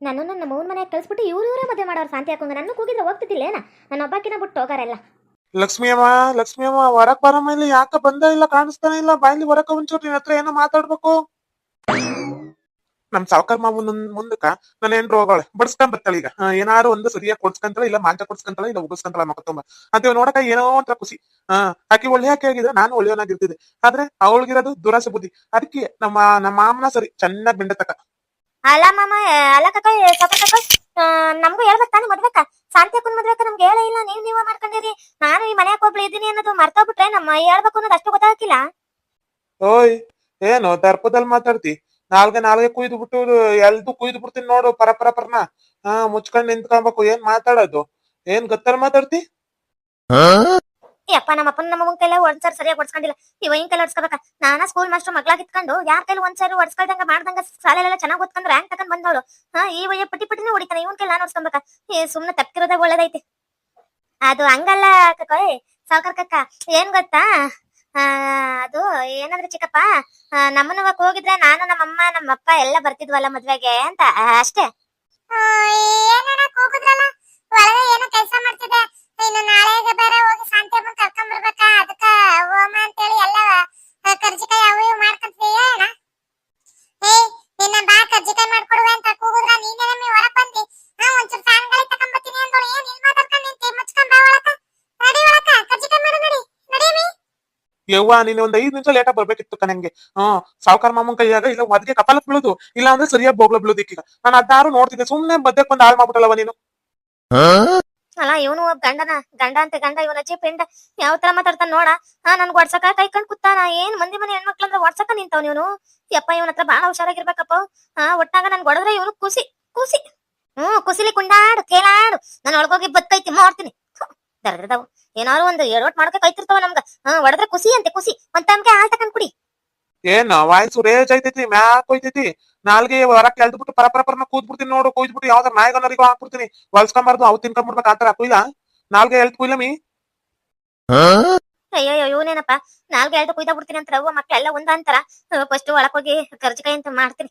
ನಾನು ನನ್ನ ಮೌನ್ ಮನೆಗೆ ಕಳಿಸ್ಬಿಟ್ಟು ಇವ್ರು ಇವರೇ ಮದುವೆ ಮಾಡೋರು ಶಾಂತಿ ಹಾಕೊಂಗ. ನನ್ನ ಕೂಗಿದ್ರೆ ಹೋಗ್ತಿದ್ದಿಲ್ಲೇನ ನನ್ನ ಒಬ್ಬಾಕಿನ ಬಿಟ್ಟು ಹೋಗಾರೆಲ್ಲ. ಲಕ್ಷ್ಮಿ ಅಮ್ಮ ಲಕ್ಷ್ಮಿ ಅಮ್ಮ ಹೊರಕ್ ಬರಮ್ಮ ಇಲ್ಲಿ. ಯಾಕೆ ಬಂದ ಇಲ್ಲ, ಕಾಣಿಸ್ತಾನೆ ಇಲ್ಲ. ಬಾಯಲ್ಲಿ ಹೊರಕ ಒಂಚೂರು ನಿನ್ನ ಹತ್ರ ಏನೋ ಮಾತಾಡ್ಬೇಕು. ನಮ್ ಸಾವ್ಕಾರ್ ಮಾವನ್ ಮುಂದಕ್ಕ ನನ್ನ ಏನ್ ರೋಗಳೆ ಬಡ್ಸ್ಕೊಂಡ್ ಬರ್ತಾಳೆ ಈಗ. ಏನಾರು ಒಂದು ಸರಿಯಾಗಿ ಕೊಡ್ಸ್ಕಂತಳ ಇಲ್ಲ ಮಾಂಚ ಕೊಡ್ಸ್ಕಂತಳ ಇಲ್ಲ ಉಗಿಸ್ಕೊಂತಾಳೆ ಮಕ್ಕ ತುಂಬ. ಅಂತ ನೋಡಕ ಏನೋ ಒಂಥರ ಖುಷಿ. ಆ ಆಕಿ ಒಳ್ಳೆ ಆಕೆ ಆಗಿದ್ರೆ ನಾನು ಒಳ್ಳೆಯವನಾಗಿರ್ತಿದ್ದೆ. ಆದ್ರೆ ಅವಳಿಗಿರೋದು ದುರಾಸೆ ಬುದ್ಧಿ. ಅದಕ್ಕೆ ನಮ್ಮ ನಮ್ಮ ಮಾಮನ ಸರಿ ಚೆನ್ನಾಗ್ ಬಿಂಡತಕ್ಕ. ತಕ ಅಲ್ಲ ಮಾಮ ಅಲ್ಲ ಕಕ್ಕ ಕಕ್ಕ ಕಕ್ಕ ನಮಗೂ ಹೇಳ್ಬೇಕು ತಾನೇ ಮದ್ವೆಕ ಶಾಂತಿ ಹಾಕೊಂಡ್ ಮದ್ವೆಕ ನಮ್ಗೆ ಹೇಳೇ ಇಲ್ಲ ನೀವು ನೀವ ಮಾಡ್ಕೊಂಡಿರಿ. ನಾನು ಈ ಮನೆಯಾಗ ಒಬ್ಳು ಇದ್ದೀನಿ ಅನ್ನೋದು ಮರ್ತೋಗ್ಬಿಟ್ರೆ ನಮ್ಮ ಹೇಳ್ಬೇಕು ಅನ್ನೋದು ಅಷ್ಟು ಗೊತ್ತಾಗಿಲ್ಲ ಓಯ್ ಏನು ದರ್ಪದಲ್ಲಿ ಮಾತಾಡ್ತಿ. ನಾಲ್ಗೆ ನಾಲ್ಗೆ ಕುಯ್ದು ಬಿಟ್ಟು ಎಲ್ದು ಕುಯ್ದು ಬಿಡ್ತೀನಿ ನೋಡು ಪರ ಪರ ಪರನ. ಹಾ ಮುಚ್ಕೊಂಡ್ ನಿಂತ್ಕೊಬೇಕು ಏನ್ ಮಾತಾಡೋದು? ಏನ್ ಗೊತ್ತಲ್ಲ ಮಾತಾಡ್ತಿ? ಅಪ್ಪ ನಮ್ಮ ಅಪ್ಪನ ನಮ್ಮ ಕೈಲ ಒಂದ್ಸರಿ ಸರಿಯಾಗಿ ಹೊಡ್ಸ್ಕೊಂಡಿಲ್ಲ ಇವ ಹಿಂಗ್ ಕೈಲಿ ಹೊಡ್ಸ್ಕೋಬೇಕ ನಾನ ಸ್ಕೂಲ್ ಮಾಸ್ಟರ್ ಮಗ್ಲಾಗ್ ಇತ್ಕೊಂಡು ಯಾರ ಕೈಲಿ ಒಂದ್ಸರಿ ಹೊಡ್ಸ್ಕೊಳ್ದಂಗ ಮಾಡ್ದಂಗ ಶಾಲೆಲ್ಲ ಚೆನ್ನಾಗ್ ಓದ್ಕೊಂಡು ರ್ಯಾಂಕ್ ತಕೊಂಡ್ ಬಂದವಳು. ಹಾ ಈ ವಯ್ಯ ಪಟ್ಟಿ ಪಟ್ಟಿನ ಹೊಡಿತಾನೆ ಇವನ್ ಕೈಲಿ ನಾನು ಹೊಡ್ಸ್ಕೊಬೇಕ ಏ ಸುಮ್ನೆ ತಪ್ಪಿರೋದಾಗ ಒಳ್ಳೇದೈತಿ. ಅದು ಹಂಗಲ್ಲ ಕಕ್ಕ ಸಾವ್ಕಾರ್ ಕಕ್ಕ ಏನ್ ಗೊತ್ತಾ? ಅದು ಏನಂದ್ರೆ ಚಿಕ್ಕಪ್ಪ ಆ, ನಮ್ಮನವಾಗ ಹೋಗಿದ್ರೆ ನಾನು ನಮ್ಮಮ್ಮ ನಮ್ಮಪ್ಪ ಎಲ್ಲ ಬರ್ತಿದ್ವಲ್ಲ ಮದ್ವೆಗೆ ಅಂತ ಅಷ್ಟೇ. ಏನೋ ಕೆಲಸ ಮಾಡ್ತಿದ್ದೆ. ಇನ್ನು ನಾಳೆಗೆ ಬೇರೆ ಹೋಗಿ ಶಾಂತಿ ಕರ್ಕೊಂಡ್ ಬರ್ಬೇಕಾ? ಅದಕ್ಕ ಅಂತೇಳಿ ಎಲ್ಲ ಕರ್ಜಿಕಾಯಿ ಅವು ಇವು ಮಾಡ್ಕೊಂತೀಯ ಏ ನಿನ್ನ ಬಾ ಕರ್ಜಿಕಾಯಿ ಮಾಡ್ಕೊಡುವೆ ಯವ್ವ ನೀನ್ ಒಂದ್ ಐದ್ ನಿಮಿಷ ಲೇಟಾ ಬರ್ಬೇಕಿತ್ತು ಕಣಂಗೆ ಹ್ಮ್ ಸಾವುಕಾರ ಮಾಮನ್ ಕೈಯಾಗ ಇಲ್ಲ ಒದಗೆ ಕಪಾಲಕ್ ಬೀಳುದು. ಇಲ್ಲ ಅಂದ್ರೆ ಸರಿಯಾಗಿ ಬೋಗ್ಲ ಬೀಳುದಿಕ್ಕೀಗ ನಾನು ಅದಾರು ನೋಡ್ತಿದ್ದೆ ಸುಮ್ನೆ ಬದ್ದಕ್ ಒಂದ್ ಹಾಳು ಮಾಡ್ಬಿಟ್ಟಲ್ಲವ ನೀನು? ಅಲ್ಲ ಇವನು ಒಬ್ಬ ಗಂಡನ ಗಂಡ ಅಂತ ಗಂಡ ಇವನ ಅಜ್ಜಿ ಪಿಂಡ ಯಾವ ತರ ಮಾತಾಡ್ತಾನ ನೋಡ. ಹಾ ನನ್ಗೆ ಹೊಡ್ಸಕ ಕೈ ಕಂಡ್ ಕೂತಾನ ಏನ್ ಮಂದಿ ಮನೆ ಹೆಣ್ಮಕ್ಳು ಅಂದ್ರೆ ಹೊಡ್ಸಕ ನಿಂತವ್ ಇವನು ಯಪ್ಪ ಇವನ ಹತ್ರ ಬಾಳ ಹುಷಾರಾಗಿರ್ಬೇಕಪ್ಪ. ಹಾ ಒಟ್ಟಾಗ ನನ್ ಒಡದ್ರೆ ಇವನು ಕೂಸಿ ಕೂಸಿ. ಹ್ಮ್ ಕುಸಿಲಿ ಕುಂಡಾಡು ಕೇಳಾಡು ನಾನು ಒಳಗೋಗಿ ಬದುಕೈತಿ ಮಾಡ್ತೀನಿ ದರ್ದವು ಏನಾರು ಒಂದು ಎಡವಟ್ ಮಾಡಕ್ಕೆ ಕೈತಿರ್ತಾವ ನಮ್ಗ. ಹಾ ಒಡದ್ರೆ ಖುಷಿ ಅಂತೆ ಖುಷಿ ಒಂದ್ ತಮ್ಗೆ ಹಾಲ್ ತಕೊಂಡ್ ಕುಡಿ. ಏನ್ ವಾಯ್ಸು ರೇಜ್ ಐತೈತಿ ಮ್ಯಾಕ್ ಹೋಯ್ತೈತಿ ನಾಲ್ಗೆ ಹೊರಕ್ ಬಿಟ್ಟು ಪರ ಪರ ಪರಪರನ ಕೂದ್ ಬಿಡ್ತೀನಿ ನೋಡು ಕೂದ್ ಕೂದ್ಬಿಟ್ಟು ಯಾವ್ದಾರ ನಾಯಿಗನರಿಗೂ ಹಾಕ್ಬಿಡ್ತೀನಿ. ಹೊಲ್ಸ್ಕೊಂಬಾರ್ದು ಅವ್ ತಿನ್ಕೊಂಡ್ಬಿಡ್ಬೇಕು ಆತರ. ಕುಯ್ಲ? ನಾಲ್ಗೆ ಎಳ್ದ್ ಕುಯ್ಲಮಿ ಅಯ್ಯೋ ಇವನೇನಪ್ಪ? ನಾಲ್ಗೆ ಹೇಳ್ದು ಕುಯ್ದ ಬಿಡ್ತೀನಿ ಅಂತ ಅವ್ವ ಮಕ್ಕಳೆಲ್ಲ ಒಂದ ಅಂತಾರ. ಫಸ್ಟ್ ಒಳಕ್ ಹೋಗಿ ಕರ್ಜಿಕಾಯಿ ಅಂತ ಮಾಡ್ತೀನಿ.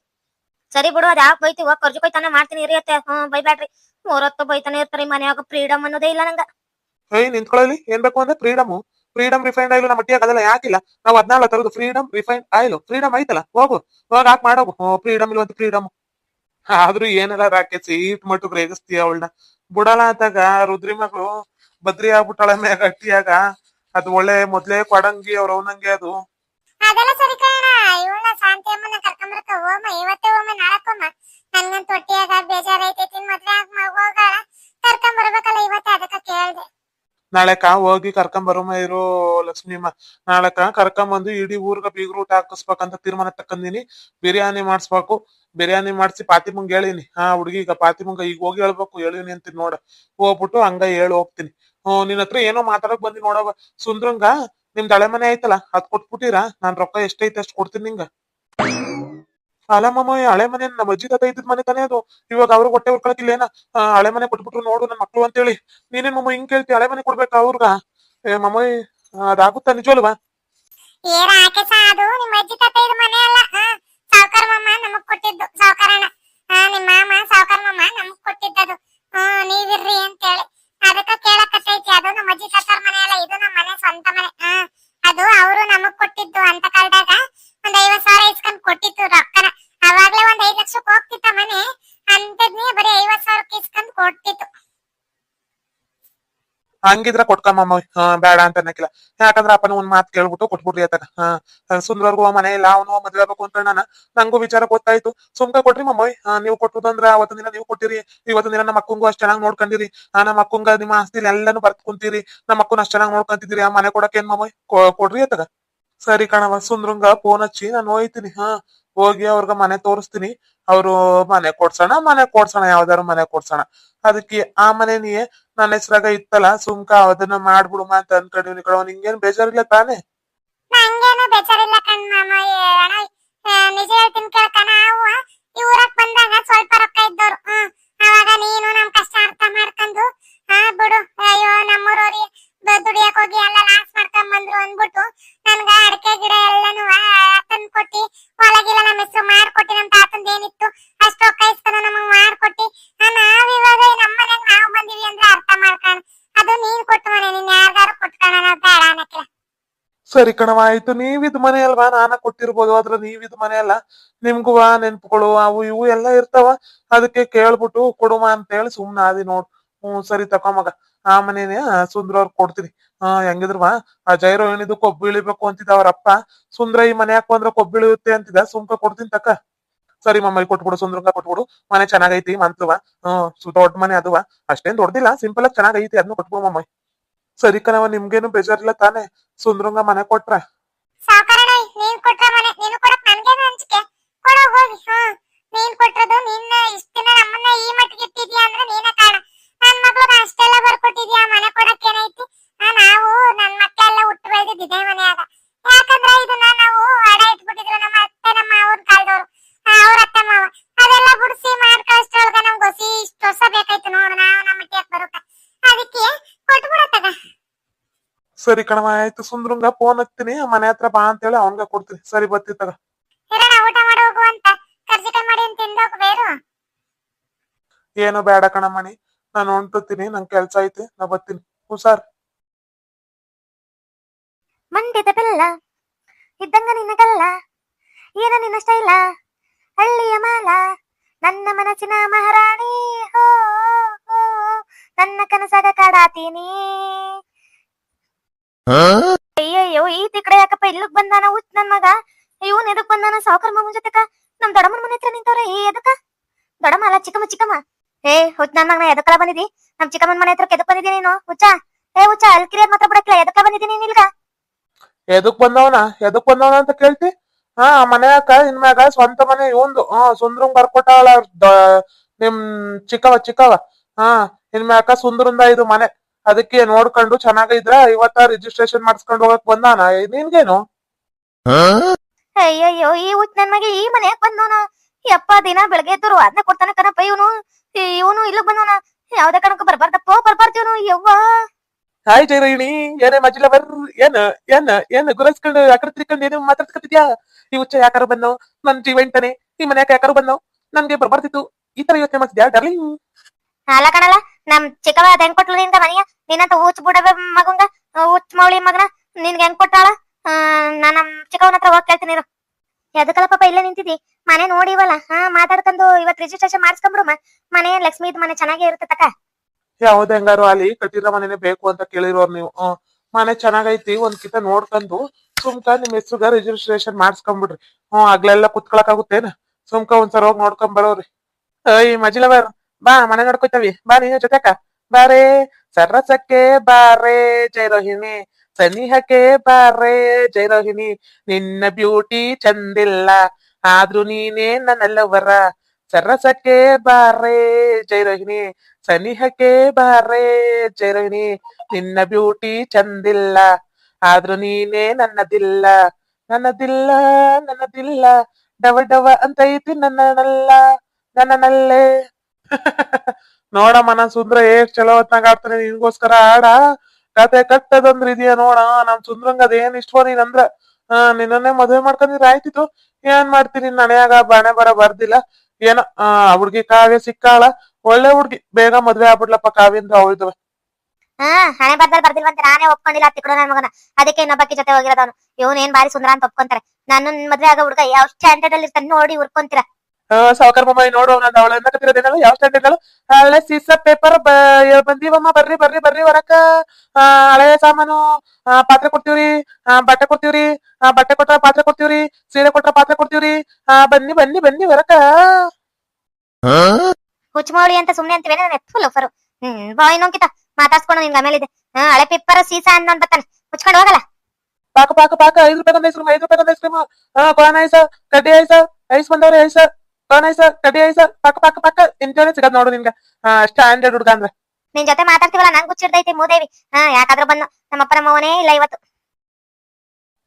ಸರಿ ಬಿಡು ಅದ್ ಯಾಕೆ ಬೈತಿ ಹೋಗ್ ಕರ್ಜಿಕಾಯಿ ತಾನೇ ಮಾಡ್ತೀನಿ ಇರಿ ಅತ್ತೆ. ಹ್ಮ್ ಬೈಬ್ಯಾಡ್ರಿ. ಮೂರೊತ್ತು ಬೈತಾನೆ ಇರ್ತಾರೆ ಮನ್ಯಾಗ. ಫ್ರೀಡಮ್ ಅನ್ನೋದೇ ಇಲ್ಲ ನಂಗ. ಏಯ್ ನಿಂತ್ಕೊಳ್ಳಿ ಏನ್ ಬೇಕು ಅಂದ್ರೆ ಫ್ರೀಡಮ್ ಫ್ರೀಡಮ್ ರಿಫೈಂಡ್ ಆಯಿಲ್ ನಮ್ಮ ಅದೆಲ್ಲ ಯಾಕಿಲ್ಲ. ನಾವು ಹದ್ನಾಳ ತರದು ಫ್ರೀಡಮ್ ರಿಫೈಂಡ್ ಆಯಿಲ್. ಫ್ರೀಡಮ್ ಐತಲ್ಲ ಹೋಗು. ಹೋಗ ಹಾಕ್ ಮಾಡೋಗು. ಫ್ರೀಡಮ್ ಇಲ್ವಂತ ಫ್ರೀಡಮ್ ಆದ್ರೂ ಏನೆಲ್ಲ ರಾಕೆಟ್ ಸೀಟ್ ಮಟ್ಟು ರೇಗಿಸ್ತೀಯ ಅವಳನ್ನ? ಬುಡಲ ಅಂತಾಗ ರುದ್ರಿ ಮಗಳು ಬದ್ರಿ ಆಗ್ಬಿಟ್ಟಾಳ ಮ್ಯಾಗ ಗಟ್ಟಿಯಾಗ ಅದು ಒಳ್ಳೆ ಮೊದ್ಲೇ ಕೊಡಂಗಿ ಅವ್ರ ಅವನಂಗೆ ಅದು. ಅದೆಲ್ಲ ಸರಿ ಕಣ ಇವಳ ಶಾಂತಿ ಅಮ್ಮನ ಕರ್ಕೊಂಬರಕ ಹೋಮ ಇವತ್ತೇ ಹೋಮ ನಾಳಕ್ಕೊಮ್ಮ ನನ್ಗಂತ ಹೊಟ್ಟಿಯಾಗ ಬೇಜಾರೈತೈತಿ ಮದ್ವೆ ಆಗ ಹೋಗಾಳ ಕರ್ಕೊಂಬರ್ಬೇಕಲ್ಲ ಇವತ್ತೇ ಅದಕ್ಕ ಕೇಳ್ದೆ ನಾಳೆಕ ಹೋಗಿ ಕರ್ಕೊಂಡ್ ಇರೋ ಲಕ್ಷ್ಮೀಮ್ಮ ನಾಳೆಕ ಕರ್ಕೊಂಬಂದು ಇಡೀ ಊರ್ಗ ಬೀಗ್ರ ಊಟ ಹಾಕಿಸ್ಬೇಕಂತ ತೀರ್ಮಾನ ತಕ್ಕಂದಿನಿ. ಬಿರಿಯಾನಿ ಮಾಡಿಸ್ಬೇಕು. ಬಿರಿಯಾನಿ ಮಾಡಿಸಿ ಪಾತಿಮಂಗ್ ಹೇಳಿನಿ. ಹಾ, ಹುಡುಗಿ ಈಗ ಪಾತಿಮಂಗ ಈಗ ಹೋಗಿ ಹೇಳ್ಬೇಕು. ಹೇಳಿನಿ ಅಂತೀನಿ ನೋಡ. ಹೋಗ್ಬಿಟ್ಟು ಹಂಗ ಹೇಳಿ ಹೋಗ್ತೀನಿ. ಹ್ಮ್ ನಿನ್ ಹತ್ರ ಏನೋ ಮಾತಾಡಕ್ ಬಂದಿ ನೋಡವ. ಸುಂದ್ರಂಗ ನಿಮ್ ಹಳೆ ಮನೆ ಐತಲ್ಲ, ಅದ್ ಕೊಟ್ಬಿಟ್ಟಿರಾ? ನಾನ್ ರೊಕ್ಕ ಎಷ್ಟೈತೆ ಅಷ್ಟ್ ಕೊಡ್ತೀನಿ ನಿಂಗ. ಅಲ್ಲ ಮಾಮ ಹಳೆ ಮನೆ ನಮ್ಮ ಅಜ್ಜಿ ತಾತ ಇದ್ದಿದ್ ಮನೆ ತಾನೇ ಅದು. ಇವಾಗ ಅವ್ರು ಹೊಟ್ಟೆ ಆ, ಹಳೆ ಮನೆ ಕೊಟ್ಬಿಟ್ರು ನೋಡು ನಮ್ಮ ಮಕ್ಳು ಅಂತೇಳಿ. ನೀನೇನ್ ಮಮ್ಮ ಹಿಂಗ್ ಕೇಳ್ತಿ ಹಳೆ ಮನೆ ಕೊಡ್ಬೇಕಾ ಅವ್ರಗ? ಏ ಮಮ್ಮ ಅದಾಗುತ್ತ ನಿಜವಲ್ವಾ? ಅದು ಹಂಗಿದ್ರ ಕೊಟ್ಕಮ್ಮ ಹಾ, ಬೇಡ ಅಂತ ಅನ್ನಕಿಲ್ಲ. ಯಾಕಂದ್ರ ಅಪ್ಪನ ಒಂದ್ ಮಾತು ಕೇಳ್ಬಿಟ್ಟು ಕೊಟ್ಬಿಡ್ರಿ ಆತನ, ಹಾ. ಸುಂದ್ರರ್ಗು ಮನೆ ಇಲ್ಲ, ಅವನು ಮದ್ವೆ ಅಂತ ನಾನು ನಂಗೂ ವಿಚಾರ ಗೊತ್ತಾಯ್ತು. ಸುಮ್ಕ ಕೊಟ್ರಿ ಮಮ್ಮಯ್ ನೀವು ಕೊಟ್ಟುದಂದ್ರ ಅವತ್ತಿನ ದಿನ ನೀವು ಕೊಟ್ಟಿರಿ. ಇವತ್ತಿನ ದಿನ ನಮ್ಮ ಅಕ್ಕಂಗೂ ಅಷ್ಟ್ ಚೆನ್ನಾಗಿ ನೋಡ್ಕೊಂಡಿರಿ. ನಮ್ಮ ಅಕ್ಕಂಗ ನಿಮ್ಮ ಆಸ್ತಿಲಿ ಎಲ್ಲಾನು ಬರ್ತ್ ನಮ್ಮ ಅಕ್ಕನ ಅಷ್ಟ್ ಚೆನ್ನಾಗಿ ನೋಡ್ಕೊಂತಿದ್ದೀರಿ. ಆ ಮನೆ ಕೊಡಕ್ಕೆ ಏನ್ ಮಮ್ಮಯ್ ಕೊಡ್ರಿ ಆತಗ. ಸರಿ ಕಣವ ಸುಂದ್ರಂಗ ಫೋನ್ ಹಚ್ಚಿ ನಾನು ಹೋಯ್ತೀನಿ, ಹಾ. ಹೋಗಿ ಅವ್ರಗ ಮನೆ ತೋರಿಸ್ತೀನಿ. ಅವ್ರು ಮನೆ ಕೊಡ್ಸೋಣ ಮನೆ ಕೊಡ್ಸೋಣ ಯಾವ್ದಾರು ಮನೆ ಕೊಡ್ಸೋಣ. ಅದಕ್ಕೆ ಆ ಮನೆ ನೀ ನನ್ನ ಹೆಸರಾಗ ಇತ್ತಲ್ಲ, ಸುಮ್ಕ ಅದನ್ನ ಮಾಡ್ಬಿಡುಮ ಅಂತ ಅನ್ಕೊಂಡಿವ್ನಿ ಕಣ. ನಿಂಗೇನ್ ಬೇಜಾರಿಲ್ಲ ತಾನೇ? ನಂಗೇನು ಬೇಜಾರಿಲ್ಲ ಕಣ್ ಮಾಮ ನಿಜ ಹೇಳ್ತೀನಿ ಕೇಳ್ಕ ನಾವು ಈ ಊರಕ್ ಬಂದಾಗ ಸ್ವಲ್ಪ ರೊಕ್ಕ ಇದ್ದವ್ರು ಅವಾಗ ನೀನು ನಮ್ ಕಷ್ಟ ಅರ್ಥ ಮಾಡ್ಕೊಂಡು, ಹಾ, ಬಿಡು. ಅಯ್ಯೋ ನಮ್ಮೂರವ್ರಿ ದುಡಿಯಕ್ ಹೋಗಿ ಎಲ್ಲ ಲಾಸ್ ಮಾಡ್ಕೊಂಡ್ ಬಂದ್ರು ಅಂದ್ಬಿಟ್ಟು, ನನ್ಗ ಅಡಕೆ ಗಿಡ ಎಲ್ಲಾನು ಸರಿ ಕಣವಾಯ್ತು ನೀವಿದ್ ಮನೆ ಅಲ್ವಾ? ನಾನ ಕೊಟ್ಟಿರ್ಬೋದು. ಆದ್ರೆ ನೀವಿದ್ ಮನೆ ಅಲ್ಲ. ವಾ, ನೆನ್ಪುಗಳು, ಅವು ಇವು ಎಲ್ಲ ಇರ್ತಾವ. ಅದಕ್ಕೆ ಕೇಳ್ಬಿಟ್ಟು ಕೊಡುವ ಅಂತ ಹೇಳಿ ಸುಮ್ನ ಆದಿ ನೋಡ್. ಹ್ಮ್, ಸರಿ ತಕೊಂಬಗ ಆ ಮನೇನೆ ಸುಂದ್ರ ಅವ್ರ ಕೊಡ್ತೀನಿ. ಹಾ ಹೆಂಗಿದ್ರವಾ ಆ ಜೈರೋಹಿಣಿದು ಕೊಬ್ಬು ಇಳಿಬೇಕು ಅಂತಿದ್ದ ಅವ್ರಪ್ಪ ಸುಂದ್ರ ಈ ಮನೆ ಹಾಕು ಅಂದ್ರೆ ಕೊಬ್ಬು ಇಳಿಯುತ್ತೆ ಅಂತಿದ್ದ. ಸುಮ್ಕ ಕೊಡ್ತೀನಿ ತಕ್ಕ ಸರಿ ಮಮ್ಮ ಕೊಟ್ಬಿಡು, ಸುಂದ್ರಂಗ ಕೊಟ್ಬಿಡು. ಮನೆ ಚೆನ್ನಾಗೈತಿ ಮಂತ್ಲವ ಹ್ಮ್ ದೊಡ್ಡ ಮನೆ ಅದುವ ಅಷ್ಟೇನ್ ದೊಡ್ಡದಿಲ್ಲ ಸಿಂಪಲ್ ಆಗಿ ಚೆನ್ನಾಗೈತಿ. ಅದನ್ನ ಕೊಟ್ಬಿಡು ಮಮ್ಮ ಸರಿ ಕಣವ ನಿಮ್ಗೇನು ಬೇಜಾರಿಲ್ಲ ತಾನೆ? ಸುಂದ್ರಂಗ ಮನೆ ಕೊಟ್ರ. ಸಾಕಾರಣ ನೀನ್ ಕೊಟ್ರ ಮನೆ, ನೀನು ಕೊಡಕ್ ನನ್ಗೇನು ಅಂಜಿಕೆ? ಕೊಡೋ, ಹೋಗಿ ಹಾ ನೀನ್ ಕೊಟ್ಟಿರೋದು ನಿನ್ನ ಇಷ್ಟ ದಿನ ನಮ್ಮನ್ನ ಈ ಮಟ್ಟಿಗೆ ಇಟ್ಟಿದ್ಯಾ ಅಂದ್ರೆ ನೀನೇ ಕಾರಣ. ನನ್ ಮಗ್ಳಿಗೆ ಅಷ್ಟೆಲ್ಲ ಬರ್ಕೊಟ್ಟಿದ್ಯಾ? ಮನೆ ಕೊಡಕ್ ಏನೈತಿ ನಾವು ನನ್ ಮಕ್ಕಳೆಲ್ಲ ಹುಟ್ಟು ಬೆಳೆದಿದ್ದು ಇದೇ ಸರಿ ಕಣವ ಆಯ್ತು. ಸುಂದ್ರಂಗ ಫೋನ್ ಹತ್ತೀನಿ ಮನೆ ಹತ್ರ ಬಾ ಅಂತ ಹೇಳಿ ಅವನ್ಗ ಕೊಡ್ತೀನಿ. ಸರಿ ಬರ್ತಿ ತಗ. ಏನು ಬೇಡ ಕಣಮಣಿ ನಾನು ಹೊಂಟುತ್ತೀನಿ ನಂಗ್ ಕೆಲ್ಸ ಐತಿ. ನಾ ಬರ್ತೀನಿ. ಹುಷಾರ್. ಮಂಡ್ಯದ ಬೆಲ್ಲ ಇದ್ದಂಗ ನಿನ್ನ ಗಲ್ಲ. ಏನ ನಿನ್ನ ಸ್ಟೈಲ ಹಳ್ಳಿಯ ಮಾಲ. ನನ್ನ ಮನಸ್ಸಿನ ಮಹಾರಾಣಿ. ಹೋ ಹೋ, ನನ್ನ ಕನಸಾಗ ಕಾಡಾತೀನಿ. ಅಯ್ಯಯ್ಯೋ, ಈ ತಿಕಡೆ ಯಾಕಪ್ಪ ಇಲ್ಲಕ್ ಬಂದಾನ ಹುಚ್ಚ ನನ್ ಮಗ? ಇವನ್ ಎದಕ್ ಬಂದಾನ ಸಾವುಕರ್ ಮಾಮನ್ ಜೊತೆಕ? ನಮ್ ದೊಡಮ್ಮನ ಮನೆ ಹತ್ರ ನಿಂತವ್ರೆ ಏ ಎದಕ್ಕ ದೊಡಮ್ಮ ಅಲ್ಲ, ಚಿಕ್ಕಮ್ಮ ಚಿಕ್ಕಮ್ಮ. ಏ ಹುಚ್ಚ ನನ್ ಮಗನ ಎದಕ್ಕಲ್ಲ ಬಂದಿದಿ? ನಮ್ ಚಿಕ್ಕಮ್ಮನ ಮನೆ ಹತ್ರ ಎದಕ್ ಬಂದಿದಿ ನೀನು? ಹುಚ್ಚ? ಏ, ಹುಚ್ಚ ಅಲ್ಕಿರ ಮಾತ್ರ ಬಿಡಕ್ಲ ಎದಕ್ಕ ಬಂದಿದಿ ನೀನ್ ಇಲ್ಗ ಎದಕ್ ಬಂದವನ? ಎದಕ್ ಬಂದವನ ಅಂತ ಕೇಳ್ತಿ? ಹಾ ಮನ್ಯಾಕ ಇನ್ಮ್ಯಾಗ ಸ್ವಂತ ಮನೆ ಇವಂದು. ಹಾ, ಸುಂದ್ರಂಗ್ ಬರ್ಕೊಟ್ಟಾಳ ನಿಮ್ ಚಿಕ್ಕವ ಚಿಕ್ಕವ. ಹಾ ಇನ್ಮ್ಯಾಕ ಸುಂದ್ರಂದ ಇದು ಮನೆ. ಅದಕ್ಕೆ ನೋಡ್ಕೊಂಡು ಚೆನ್ನಾಗಿದ್ರ ಇವತ್ತ ರಿಜಿಸ್ಟ್ರೇಷನ್ ಮಾಡಿಸ್ಕೊಂಡು ಹೋಗಕ್ ಬಂದಾನ. ನಿನ್ಗೇನು? ಅಯ್ಯಯ್ಯೋ ಈ ಹುಚ್ಚ ನನ್ ಮಗ ಈ ಮನ್ಯಾಗ ಬಂದವನ? ಯಪ್ಪ ದಿನ ಬೆಳಗ್ಗೆ ಎದ್ದರು ಅದನ್ನ ಕೊಡ್ತಾನ ಕಣಪ್ಪ ಇವನು. ಇವನು ಇಲ್ಲಿಗೆ ಬಂದವನ. ಯಾವ್ದೇ ಕಣಕ್ಕ ಬರ್ಬಾರ್ದಪ್ಪ ಬರ್ಬಾರ್ದಿವನು ಯವ್ವ. ಹಾಯ್ ಜೈರಹಿಣಿ ಏನೇ ಮಜಿಲ ಬರ್ ಏನ್ ಏನ್ ಏನ್ ಗುರಸ್ಕೊಂಡು ಅಕಡೆ ತಿರ್ಕೊಂಡು ಏನೇ ಮಾತಾಡ್ಸ್ಕೊತಿದ್ಯಾ? ಈ ಹುಚ್ಚ ಯಾಕಾರ ಬಂದವ್ ನನ್ ಜೀವ ಎಂಟನೆ ಈ ಮನ್ಯಾಕ ಯಾಕಾರ ಬಂದವ್ ನನ್ಗೆ ಬರ್ಬಾರ್ದಿತ್ತು. ಈ ತರ ಯೋಚನೆ ಮಾಡ್ತಿದ್ಯಾ ಡರ್ಲಿಂಗ್? ಅಲ್ಲ ಕಣಲ್ಲ ನಮ್ ಚಿಕ್ಕವ ಅದ ಹೆಂಗ್ ಕೊಟ್ಲು ನಿನ್ಗ ಮನೆಯ ನಿನ್ನಂತ ಹುಚ್ಚ ಬುಡವ ಮಗಂಗ ಹುಚ್ಚ ಮೌಳಿ ಮಗನ, ನಿನ್ಗೆ ಹೆಂಗ್ ಕೊಟ್ಟಾಳ ನಾನ್ ನಮ್ ಚಿಕ್ಕವನ ಹತ್ರ ಹೋಗಿ ಕೇಳ್ತೀನಿ ಎದಕ್ಕಲ್ಲ ಪಾಪ ಇಲ್ಲೇ ನಿಂತಿದ್ದಿ ಮನೆ ನೋಡಿವಲ್ಲ, ಹಾ, ಮಾತಾಡ್ಕೊಂಡು ಇವತ್ ರಿಜಿಸ್ಟ್ರೇಷನ್ ಮಾಡಿಸ್ಕೊಂಡ್ರು ಮನೆ ಲಕ್ಷ್ಮಿ ಇದ್ ಮನೆ ಚೆನ್ನಾಗೇ ಇರುತ್ತೆ ತಕ. ಯಾವ್ದ್ ಅಲ್ಲಿ ಕಟ್ಟಿರೋ ಮನೆನೇ ಬೇಕು ಅಂತ ಕೇಳಿರೋರ್ ನೀವು. ಮನೆ ಚೆನ್ನಾಗೈತಿ ಒಂದ್ ಕಿತ ನೋಡ್ಕೊಂಡು ಸುಮ್ಕ ನಿಮ್ ಹೆಸರುಗ ರಿಜಿಸ್ಟ್ರೇಷನ್ ಮಾಡಿಸ್ಕೊಂಡ್ಬಿಡ್ರಿ ಹ್ಮ್ ಆಗ್ಲೆಲ್ಲ ಕುತ್ಕೊಳಕ್ ಆಗುತ್ತೇನ? ಸುಮ್ಕ ಒಂದ್ಸಲ ಹೋಗಿ ನೋಡ್ಕೊಂಡ್ ಬರೋರಿ. ಏಯ್ ಮಜಿಲವರ್ ಬಾ, ಮನೆ ನೋಡ್ಕೊತವಿ ಬಾ ನೀನು ಜೊತೆಕ. ಬಾರೇ ಸರಸಕ್ಕೆ ಬಾರೇ ಜೈರೋಹಿಣಿ ಸನಿಹಕ್ಕೆ ಜೈ ರೋಹಿಣಿ. ನಿನ್ನ ಬ್ಯೂಟಿ ಚಂದಿಲ್ಲ, ಆದ್ರೂ ನೀನೇ ನನ್ನಲ್ಲವರ. ಸರಸಕ್ಕೆ ಬಾರೇ ಜೈರೋಹಿಣಿ ಸನಿಹಕ್ಕೆ ಜೈ ರೋಹಿಣಿ. ನಿನ್ನ ಬ್ಯೂಟಿ ಚಂದಿಲ್ಲ, ಆದ್ರೂ ನೀನೇ ನನ್ನದಿಲ್ಲ. ನನ್ನದಿಲ್ಲ ನನ್ನದಿಲ್ಲ. ಡವ ಡವ ಅಂತೈತಿ ನನ್ನನಲ್ಲ, ನನ್ನನಲ್ಲೇ. ನೋಡಮ್ಮ, ನನ್ ಸುಂದ್ರ ಎಷ್ಟ್ ಚಲೋ ಹೊತ್ನಾಗ ಆಡ್ತಾನೆ, ನಿನ್ಗೋಸ್ಕರ ಆಡ. ಕತೆ ಕಟ್ಟದಂದ್ರ ಇದೆಯಾ ನೋಡ, ನಮ್ ಸುಂದ್ರಂಗ ಅದೇನ್ ಇಷ್ಟವ ನೀನಂದ್ರ. ಹಾ, ನಿನ್ನನ್ನೇ ಮದ್ವೆ ಮಾಡ್ಕೊಂಡಿದ್ರೆ ಆಯ್ತಿತ್ತು. ಏನ್ ಮಾಡ್ತೀನಿ ನಡೆಯಾಗ ಬಾಣೆ ಬರ ಬರ್ದಿಲ್ಲ. ಏನ, ಆ, ಹುಡ್ಗಿ ಕಾವ್ಯ ಸಿಕ್ಕಾಳ. ಒಳ್ಳೆ ಹುಡ್ಗಿ. ಬೇಗ ಮದ್ವೆ ಆಗ್ಬಿಡ್ಲಪ್ಪ ಕಾವ್ಯಂದ್ರ ಅವಳಿದ್ವ ಹಾ, ಹಣೆ ಬರ್ದಲ್ಲಿ ಬರ್ದಿಲ್ವಂತೆ. ನಾನೇ ಒಪ್ಕೊಂಡಿಲ್ಲ ತಿಕ್ಕಡು ನನ್ ಮಗನ. ಅದಕ್ಕೆ ಇನ್ನೊಬ್ಬಕ್ಕೆ ಜೊತೆ ಹೋಗಿರೋದವನು. ಇವನ್ ಏನ್ ಬಾರಿ ಸುಂದರ ಅಂತ ಒಪ್ಕೊಂತಾರೆ. ನನ್ನ ಮದ್ವೆ ಆಗ ಹುಡುಗ ಯಾವ ಸ್ಟ್ಯಾಂಡರ್ಡ್ ಅಲ್ಲಿ ಇರ್ತಾನೆ ನೋಡಿ ಉರ್ಕೊಂತೀರ ಸಾವುಕಾರ ಬೊಮ್ಮಾಯಿ ನೋಡು ನಾನು ಅವಳ ಕತ್ತಿರೋದೇನಲ್ಲ ಯಾವ ಸ್ಟ್ಯಾಂಡರ್ಡ್ ಹಳೆ ಸೀಸ ಪೇಪರ್ ಬಂದೀವಮ್ಮ ಬರ್ರಿ ಬರ್ರಿ ಬರ್ರಿ ಹೊರಕ ಹಳೆ ಸಾಮಾನು ಪಾತ್ರೆ ಕೊಡ್ತೀವ್ರಿ ಬಟ್ಟೆ ಕೊಡ್ತೀವ್ರಿ ಬಟ್ಟೆ ಕೊಟ್ರ ಪಾತ್ರೆ ಕೊಡ್ತೀವ್ರಿ ಸೀರೆ ಕೊಟ್ರ ಪಾತ್ರೆ ಕೊಡ್ತೀವ್ರಿ ಆ, ಬನ್ನಿ ಬನ್ನಿ ಬನ್ನಿ ಹೊರಕ ಹುಚ್ಚಮೌಳಿ ಅಂತ ಸುಮ್ನೆ ಅಂತ ನಾನು ಫುಲ್ ಲೋಫರು. ಹ್ಮ್ ಬಾ ಇನ್ನೊಂಕಿತ ಮಾತಾಡ್ಸ್ಕೊಂಡು ನಿನ್ಗೆ ಆಮೇಲೆ ಇದೆ ಹಳೆ ಪೇಪರ್ ಸೀಸಾ ಅಂತ ಬರ್ತಾನೆ. ಮುಚ್ಕೊಂಡು ಹೋಗಲ್ಲ. ಪಾಕ ಪಾಕ ಪಾಕ ಐದು ರೂಪಾಯಿ ಐಸ್ ಕ್ರೀಮ್ ಐದು ರೂಪಾಯಿ ಐಸ್ ಕ್ರೀಮ್. ಕೋನ್ ಐಸ ಕಡ್ಡಿ ಐಸ ಐಸ್ ಬಂದವ್ರೆ ಐಸ. ಕೋನ್ ಐಸ ಕಡ್ಡಿ ಐಸ ಪಕ್ಕ ಪಕ್ಕ ಪಕ್ಕ ಇಂತೇನೆ ಸಿಗದ್ ನೋಡು ನಿನ್ಗ. ಸ್ಟ್ಯಾಂಡರ್ಡ್ ಹುಡುಗ ಅಂದ್ರೆ. ನಿನ್ ಜೊತೆ ಮಾತಾಡ್ತೀವಲ್ಲ ನಂಗೆ ಹುಚ್ಚಿಡ್ದೈತಿ ಮೂದೇವಿ. ಹಾ ಯಾಕಾದ್ರೂ ಬಂದು ನಮ್ಮಪ್ಪನ ಮವನೇ ಇಲ್ಲ ಇವತ್ತು.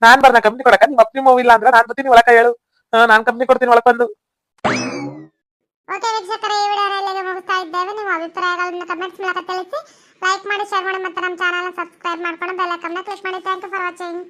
ನಾನ್ ಬರ್ನ ಕಂಪ್ನಿ ಕೊಡಕ? ನಿಮ್ ಅಪ್ಪನಿ ಮೂವಿ ಇಲ್ಲ ಅಂದ್ರೆ ನಾನ್ ಬರ್ತೀನಿ ಒಳಕ ಹೇಳು. ನಾನ್ ಕಂಪ್ನಿ ಕೊಡ್ತೀನಿ ಒಳಕ್ ಬಂದು. ಓಕೆ ವೀಕ್ಷಕರೇ ಈ ವಿಡಿಯೋನ ಇಲ್ಲಿಗೆ ಮುಗಿಸ್ತಾ ಇದ್ದೇವೆ. ನಿಮ್ಮ ಅಭಿಪ್ರಾಯಗಳನ್ನ ಕಮೆಂಟ್ಸ್ ಮೂಲಕ ತಿಳಿಸಿ. ಲೈಕ್ ಮಾಡಿ ಶೇರ್ ಮಾಡಿ ಮತ್ತೆ ನಮ್ಮ ಚಾನಲ್ ಸಬ್ಸ್ಕ್ರೈಬ್ ಮಾಡ್ಕೊಂಡು ಬೆಲ್ ಐಕಾನ್ ಕ್ಲಿಕ್ ಮಾಡಿ. Thank you for watching